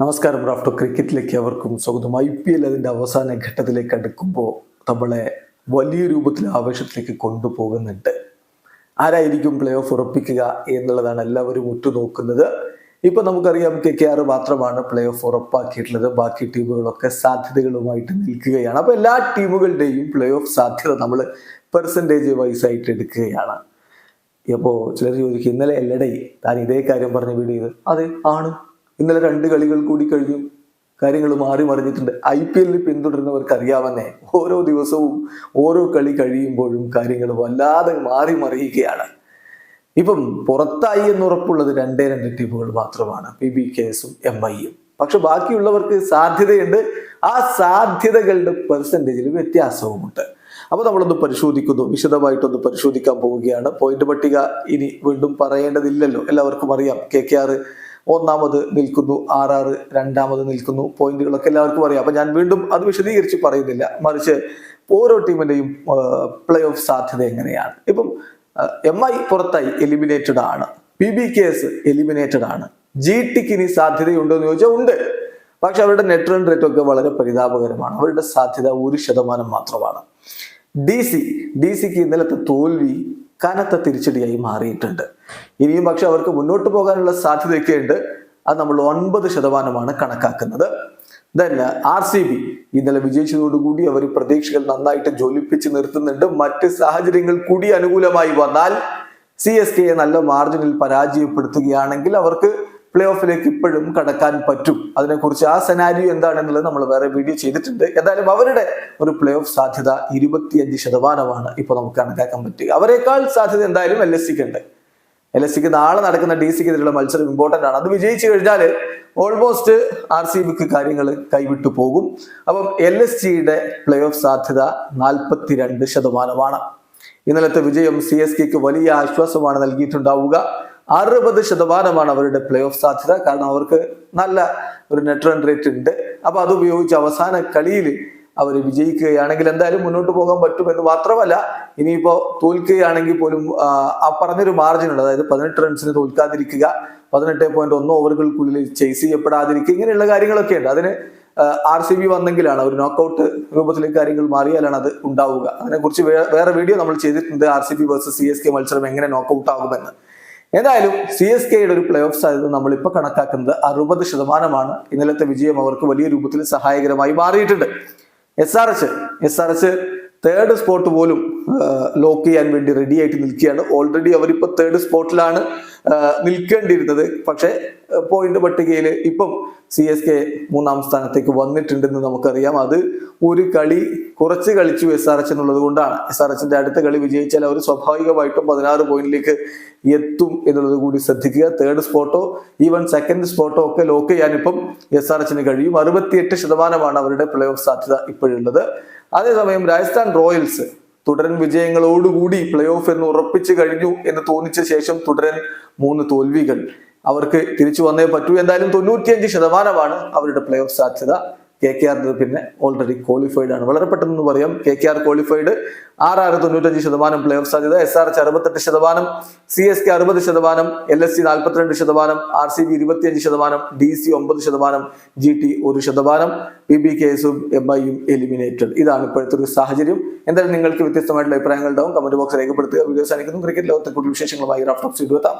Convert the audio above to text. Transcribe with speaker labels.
Speaker 1: നമസ്കാരം റാഫ്റ്റോ ക്രിക്കറ്റിലേക്ക് അവർക്കും സ്വാഗതം. ഐ പി എൽ അതിന്റെ അവസാന ഘട്ടത്തിലേക്ക് അടുക്കുമ്പോൾ നമ്മളെ വലിയ രൂപത്തിൽ ആവേശത്തിലേക്ക് കൊണ്ടുപോകുന്നുണ്ട്. ആരായിരിക്കും പ്ലേ ഓഫ് ഉറപ്പിക്കുക എന്നുള്ളതാണ് എല്ലാവരും ഉറ്റുനോക്കുന്നത്. ഇപ്പൊ നമുക്കറിയാം കെ കെ ആർ മാത്രമാണ് പ്ലേ ഓഫ് ഉറപ്പാക്കിയിട്ടുള്ളത്. ബാക്കി ടീമുകളൊക്കെ സാധ്യതകളുമായിട്ട് നിൽക്കുകയാണ്. അപ്പൊ എല്ലാ ടീമുകളുടെയും പ്ലേ ഓഫ് സാധ്യത നമ്മൾ പെർസെന്റേജ് വൈസ് ആയിട്ട് എടുക്കുകയാണ്. അപ്പോൾ ചിലർ ചോദിക്കും ഇന്നലെ എല്ലടേ? താൻ ഇതേ കാര്യം പറഞ്ഞ വീഡിയോ ചെയ്ത് അതെ ആണ്. ഇന്നലെ രണ്ട് കളികൾ കൂടി കഴിഞ്ഞു. കാര്യങ്ങൾ മാറി മറിഞ്ഞിട്ടുണ്ട്. ഐ പി എല്ലിൽ പിന്തുടരുന്നവർക്ക് അറിയാമെന്നേ ഓരോ ദിവസവും ഓരോ കളി കഴിയുമ്പോഴും കാര്യങ്ങൾ വല്ലാതെ മാറി മറിയുകയാണ്. ഇപ്പം പുറത്തായി എന്നുറപ്പുള്ളത് രണ്ടേ രണ്ട് ടീമുകൾ മാത്രമാണ്. പി ബി കെസും എം ഐയും പക്ഷെ ബാക്കിയുള്ളവർക്ക് സാധ്യതയുണ്ട്. ആ സാധ്യതകളുടെ പെർസെന്റേജിൽ വ്യത്യാസവുമുണ്ട്. അപ്പോൾ നമ്മളൊന്ന് പരിശോധിക്കുന്നു. വിശദമായിട്ടൊന്ന് പരിശോധിക്കാൻ പോവുകയാണ്. പോയിന്റ് പട്ടിക ഇനി വീണ്ടും പറയേണ്ടതില്ലല്ലോ. എല്ലാവർക്കും അറിയാം. കെ കെ ആർ ഒന്നാമത് നിൽക്കുന്നു ആർ ആറ് രണ്ടാമത് നിൽക്കുന്നു. പോയിന്റുകളൊക്കെ എല്ലാവർക്കും അറിയാം. അപ്പൊ ഞാൻ വീണ്ടും അത് വിശദീകരിച്ച് പറയുന്നില്ല. മറിച്ച് ഓരോ ടീമിന്റെയും പ്ലേ ഓഫ് സാധ്യത എങ്ങനെയാണ്? ഇപ്പം എം ഐ പുറത്തായി എലിമിനേറ്റഡ് ആണ്. P B K S eliminated ആണ്. ജി ടിക്ക് ഇനി സാധ്യതയുണ്ടോ എന്ന് ചോദിച്ചാൽ ഉണ്ട്. പക്ഷെ അവരുടെ നെറ്റ് റൺ റേറ്റ് ഒക്കെ വളരെ പരിതാപകരമാണ്. അവരുടെ സാധ്യത ഒരു ശതമാനം മാത്രമാണ്. ഡി സി ഡി സിക്ക് ഇന്നലത്തെ തോൽവി കനത്ത തിരിച്ചടിയായി മാറിയിട്ടുണ്ട്. ഇനിയും പക്ഷെ അവർക്ക് മുന്നോട്ട് പോകാനുള്ള സാധ്യതയൊക്കെ ഉണ്ട് അത് നമ്മൾ ഒൻപത് ശതമാനമാണ് കണക്കാക്കുന്നത്. ദെൻ ആർ സി ബി ഇന്നലെ വിജയിച്ചതോടുകൂടി അവർ പ്രതീക്ഷകൾ നന്നായിട്ട് ജ്വലിപ്പിച്ച് നിർത്തുന്നുണ്ട്. മറ്റ് സാഹചര്യങ്ങൾ കൂടി അനുകൂലമായി വന്നാൽ സി എസ് കെയെ നല്ല മാർജിനിൽ പരാജയപ്പെടുത്തുകയാണെങ്കിൽ അവർക്ക് പ്ലേ ഓഫിലേക്ക് ഇപ്പോഴും കടക്കാൻ പറ്റും. അതിനെക്കുറിച്ച് ആ സെനാരിയോ എന്താണെന്നുള്ളത് നമ്മൾ വേറെ വീഡിയോ ചെയ്തിട്ടുണ്ട്. എന്തായാലും അവരുടെ ഒരു പ്ലേ ഓഫ് സാധ്യത ഇരുപത്തിയഞ്ച് ശതമാനമാണ് ഇപ്പൊ നമുക്ക് കണക്കാക്കാൻ പറ്റുക. അവരെക്കാൾ സാധ്യത എന്തായാലും എൽ എസ് സിക്ക് ഉണ്ട്. എൽ എസ് സിക്ക് നാളെ നടക്കുന്ന ഡി സിക്ക് എതിരെയുള്ള മത്സരം ഇമ്പോർട്ടന്റ് ആണ്. അത് വിജയിച്ചു കഴിഞ്ഞാൽ ഓൾമോസ്റ്റ് ആർ സി ബിക്ക് കാര്യങ്ങൾ കൈവിട്ടു പോകും. അപ്പം എൽ എസ് സിയുടെ പ്ലേ ഓഫ് സാധ്യത നാൽപ്പത്തിരണ്ട് ശതമാനമാണ്. ഇന്നലത്തെ വിജയം സി എസ് കെക്ക് വലിയ ആശ്വാസമാണ് നൽകിയിട്ടുണ്ടാവുക. അറുപത് ശതമാനമാണ് അവരുടെ പ്ലേ ഓഫ് സാധ്യത. കാരണം അവർക്ക് നല്ല ഒരു നെറ്റ് റൺ റേറ്റ് ഉണ്ട്. അപ്പൊ അത് ഉപയോഗിച്ച് അവസാന കളിയിൽ അവർ വിജയിക്കുകയാണെങ്കിൽ എന്തായാലും മുന്നോട്ട് പോകാൻ പറ്റുമെന്ന് മാത്രമല്ല ഇനിയിപ്പോ തോൽക്കുകയാണെങ്കിൽ പോലും ആ പറഞ്ഞൊരു മാർജിൻ ഉണ്ട്. അതായത് പതിനെട്ട് റൺസിന് തോൽക്കാതിരിക്കുക പതിനെട്ട് പോയിന്റ് ഒന്ന് ഓവറുകൾക്കുള്ളിൽ ചേസ് ചെയ്യപ്പെടാതിരിക്കുക ഇങ്ങനെയുള്ള കാര്യങ്ങളൊക്കെ ഉണ്ട്. അതിന് ആർ സി ബി വന്നെങ്കിലാണ് ഒരു നോക്കൗട്ട് രൂപത്തിലേക്ക് കാര്യങ്ങൾ മാറിയാലാണ് അത് ഉണ്ടാവുക. അതിനെക്കുറിച്ച് വേറെ വീഡിയോ നമ്മൾ ചെയ്തിട്ടുണ്ട്. R C B versus C S K മത്സരം എങ്ങനെ നോക്കൗട്ട് ആകുമെന്ന്. എന്തായാലും സി എസ് കെയുടെ ഒരു പ്ലേ ഓഫ് സാധ്യത നമ്മളിപ്പോൾ കണക്കാക്കുന്നത്. അറുപത് ശതമാനമാണ് ഇന്നലത്തെ വിജയം അവർക്ക് വലിയ രൂപത്തിൽ സഹായകരമായി മാറിയിട്ടുണ്ട്. S R H S R H third spot പോലും ലോക്ക് ചെയ്യാൻ വേണ്ടി റെഡി ആയിട്ട് നിൽക്കുകയാണ്. ഓൾറെഡി അവരിപ്പോൾ തേർഡ് സ്പോട്ടിലാണ് നിൽക്കേണ്ടിയിരുന്നത്. പക്ഷേ പോയിന്റ് പട്ടികയിൽ ഇപ്പം സി എസ് കെ മൂന്നാം സ്ഥാനത്തേക്ക് വന്നിട്ടുണ്ടെന്ന് നമുക്കറിയാം. അത് ഒരു കളി കുറച്ച് കളിച്ചു എസ് ആർ എച്ച് എന്നുള്ളത് കൊണ്ടാണ്. എസ് ആർ എച്ചിന്റെ അടുത്ത കളി വിജയിച്ചാൽ അവർ സ്വാഭാവികമായിട്ടും പതിനാറ് പോയിന്റിലേക്ക് എത്തും എന്നുള്ളത് കൂടി ശ്രദ്ധിക്കുക. തേർഡ് സ്പോട്ടോ ഈവൻ സെക്കൻഡ് സ്പോട്ടോ ഒക്കെ ലോക്ക് ചെയ്യാൻ ഇപ്പം എസ് ആർ എച്ചിന് കഴിയും. അറുപത്തിയെട്ട് ശതമാനമാണ് അവരുടെ പ്ലേ ഓഫ് സാധ്യത ഇപ്പോഴുള്ളത്. അതേസമയം രാജസ്ഥാൻ റോയൽസ് തുടരൻ വിജയങ്ങളോടുകൂടി പ്ലേ ഓഫ് എന്ന് ഉറപ്പിച്ചു കഴിഞ്ഞു എന്ന് തോന്നിച്ച ശേഷം തുടരൻ മൂന്ന് തോൽവികൾ. അവർക്ക് തിരിച്ചു വന്നേ പറ്റൂ. എന്തായാലും തൊണ്ണൂറ്റിയഞ്ച് ശതമാനമാണ് അവരുടെ പ്ലേ ഓഫ് സാധ്യത. കെ കെ ആർ പിന്നെ ഓൾറെഡി ക്വാളിഫൈഡ് ആണ്. വളരെ പെട്ടെന്ന് പറയാം. K K R qualified R R തൊണ്ണൂറ്റഞ്ച് ശതമാനം പ്ലേ ഓഫ് സാധ്യത എസ് ആർ എച്ച് അറുപത്തെട്ട് ശതമാനം സി എസ് കെ അറുപത് ശതമാനം എൽ എസ് സി നാൽപ്പത്തിരണ്ട് ശതമാനം ആർ സി ബി ഇരുപത്തിയഞ്ച് ശതമാനം ഡി സി ഒമ്പത് ശതമാനം ജി ടി ഒരു ശതമാനം പി ബി കെ എസും എം ഐയും എലിമിനേറ്റഡ് ഇതാണ് ഇപ്പോഴത്തെ ഒരു സാഹചര്യം. എന്തായാലും നിങ്ങൾക്ക് വ്യത്യസ്തമായിട്ടുള്ള അഭിപ്രായങ്ങൾ ഉണ്ടാവും. കമന്റ് ബോക്സ് രേഖപ്പെടുത്തുക. വീഡിയോസ് അയക്കുന്നു ക്രിക്കറ്റ് ലോകത്തെ കൂടുതൽ വിശേഷങ്ങളുമായി റാഫ്റ്റോപ്സ് എത്താം.